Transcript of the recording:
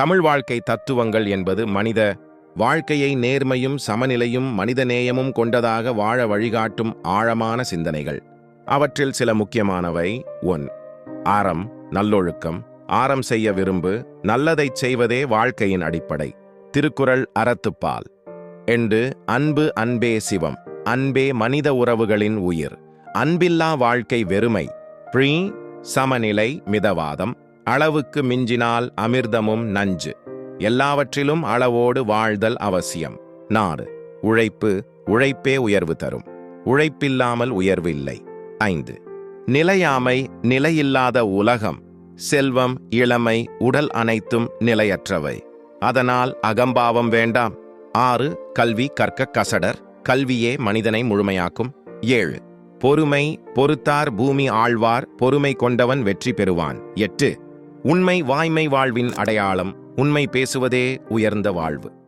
தமிழ் வாழ்க்கை தத்துவங்கள் என்பது மனித வாழ்க்கையை நேர்மையும் சமநிலையும் மனிதநேயமும் கொண்டதாக வாழ வழிகாட்டும் ஆழமான சிந்தனைகள். அவற்றில் சில முக்கியமானவை. ஒன். ஆரம் நல்லொழுக்கம். ஆரம் செய்ய விரும்பு நல்லதைச் செய்வதே வாழ்க்கையின் அடிப்படை. திருக்குறள் அறத்துப்பால். என்று அன்பு அன்பே சிவம். அன்பே மனித உறவுகளின் உயிர். அன்பில்லா வாழ்க்கை வெறுமை. ப்ரீ சமநிலை மிதவாதம். அளவுக்கு மிஞ்சினால் அமிர்தமும் நஞ்சு. எல்லாவற்றிலும் அளவோடு வாழ்தல் அவசியம். நாறு. உழைப்பு உழைப்பே உயர்வு தரும். உழைப்பில்லாமல் உயர்வு இல்லை ஐந்து. நிலையாமை நிலையில்லாத உலகம். செல்வம் இளமை உடல் அனைத்தும் நிலையற்றவை. அதனால் அகம்பாவம் வேண்டாம். ஆறு. கல்வி கற்க கசடர். கல்வியே மனிதனை முழுமையாக்கும். ஏழு. பொறுமை பொறுத்தார் பூமி ஆழ்வார். பொறுமை கொண்டவன் வெற்றி பெறுவான். எட்டு. உண்மை வாய்மை வாழ்வின் அடையாளம் உண்மை பேசுவதே உயர்ந்த வாழ்வு.